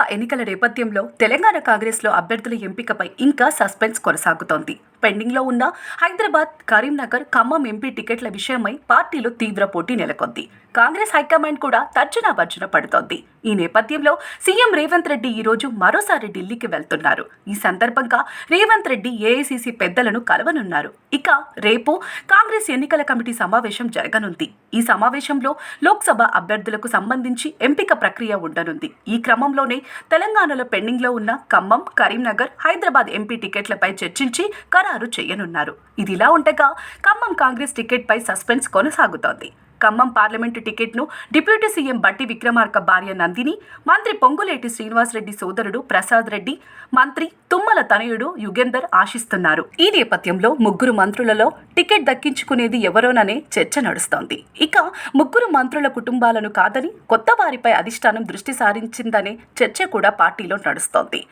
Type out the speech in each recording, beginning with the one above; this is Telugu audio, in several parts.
ఎన్నికల నేపథ్యంలో తెలంగాణ కాంగ్రెస్లో అభ్యర్థుల ఎంపికపై ఇంకా సస్పెన్స్ కొనసాగుతోంది. పెండింగ్లో ఉన్న హైదరాబాద్ కరీంనగర్ ఖమ్మం ఎంపీ టికెట్ల విషయమై పార్టీలో తీవ్ర పోటీ నెలకొంది. కాంగ్రెస్ హైకమాండ్ కూడా తర్జన భర్జన పడుతోంది. ఈ నేపథ్యంలో సీఎం రేవంత్ రెడ్డి ఈ రోజు మరోసారి ఢిల్లీకి వెళ్తున్నారు. ఈ సందర్భంగా రేవంత్ రెడ్డి ఏఐసీసీ పెద్దలను కలవనున్నారు. ఇక రేపు కాంగ్రెస్ ఎన్నికల కమిటీ సమావేశం జరగనుంది. ఈ సమావేశంలో లోక్సభ అభ్యర్థులకు సంబంధించి ఎంపిక ప్రక్రియ ఉండనుంది. ఈ క్రమంలోనే తెలంగాణలో పెండింగ్లో ఉన్న ఖమ్మం కరీంనగర్ హైదరాబాద్ ఎంపీ టికెట్లపై చర్చించి ఖరారు చేయనున్నారు ఇదిలా ఉండగా ఖమ్మం కాంగ్రెస్ టికెట్పై సస్పెన్స్ కొనసాగుతోంది. ఖమ్మం పార్లమెంటు టికెట్ను డిప్యూటీ సీఎం బట్టి విక్రమార్క భార్య నందిని మంత్రి పొంగులేటి శ్రీనివాసరెడ్డి సోదరుడు ప్రసాద్ రెడ్డి మంత్రి తుమ్మల తనయుడు యుగేందర్ ఆశిస్తున్నారు. ఈ నేపథ్యంలో ముగ్గురు మంత్రులలో టికెట్ దక్కించుకునేది ఎవరోననే చర్చ నడుస్తోంది. ఇక ముగ్గురు మంత్రుల కుటుంబాలను కాదని కొత్త వారిపై అధిష్టానం దృష్టి సారించిందనే చర్చ కూడా పార్టీలో నడుస్తోంది.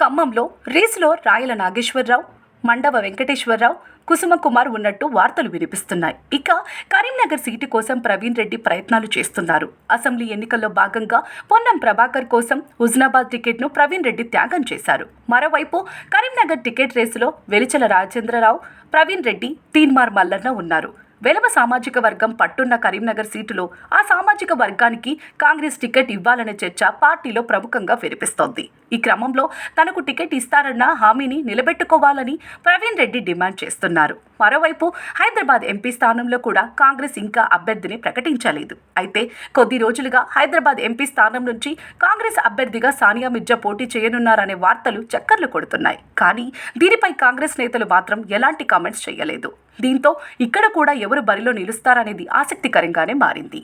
ఖమ్మంలో రేసులో రాయల నాగేశ్వరరావు మండవ వెంకటేశ్వరరావు కుసుమ కుమార్ ఉన్నట్టు వార్తలు వినిపిస్తున్నాయి. ఇక కరీంనగర్ సీటు కోసం ప్రవీణ్ రెడ్డి ప్రయత్నాలు చేస్తున్నారు. అసెంబ్లీ ఎన్నికల్లో భాగంగా పొన్నం ప్రభాకర్ కోసం హుజనాబాద్ టికెట్ను ప్రవీణ్ రెడ్డి త్యాగం చేశారు. మరోవైపు కరీంనగర్ టికెట్ రేసులో వెలిచల రాజేంద్రరావు ప్రవీణ్ రెడ్డి తీన్మార్ మల్లన్న ఉన్నారు. వెలవ సామాజిక వర్గం పట్టున్న కరీంనగర్ సీటులో ఆ సామాజిక వర్గానికి కాంగ్రెస్ టికెట్ ఇవ్వాలనే చర్చ పార్టీలో ప్రముఖంగా వినిపిస్తోంది. ఈ క్రమంలో తనకు టికెట్ ఇస్తారన్న హామీని నిలబెట్టుకోవాలని ప్రవీణ్ రెడ్డి డిమాండ్ చేస్తున్నారు. మరోవైపు హైదరాబాద్ ఎంపీ స్థానంలో కూడా కాంగ్రెస్ ఇంకా అభ్యర్థిని ప్రకటించలేదు. అయితే కొద్ది రోజులుగా హైదరాబాద్ ఎంపీ స్థానం నుంచి కాంగ్రెస్ అభ్యర్థిగా సానియా మిర్జా పోటీ చేయనున్నారనే వార్తలు చక్కర్లు కొడుతున్నాయి. కానీ దీనిపై కాంగ్రెస్ నేతలు మాత్రం ఎలాంటి కామెంట్స్ చేయలేదు. దీంతో ఇక్కడ కూడా ఎవరు బరిలో నిలుస్తారనేది ఆసక్తికరంగానే మారింది.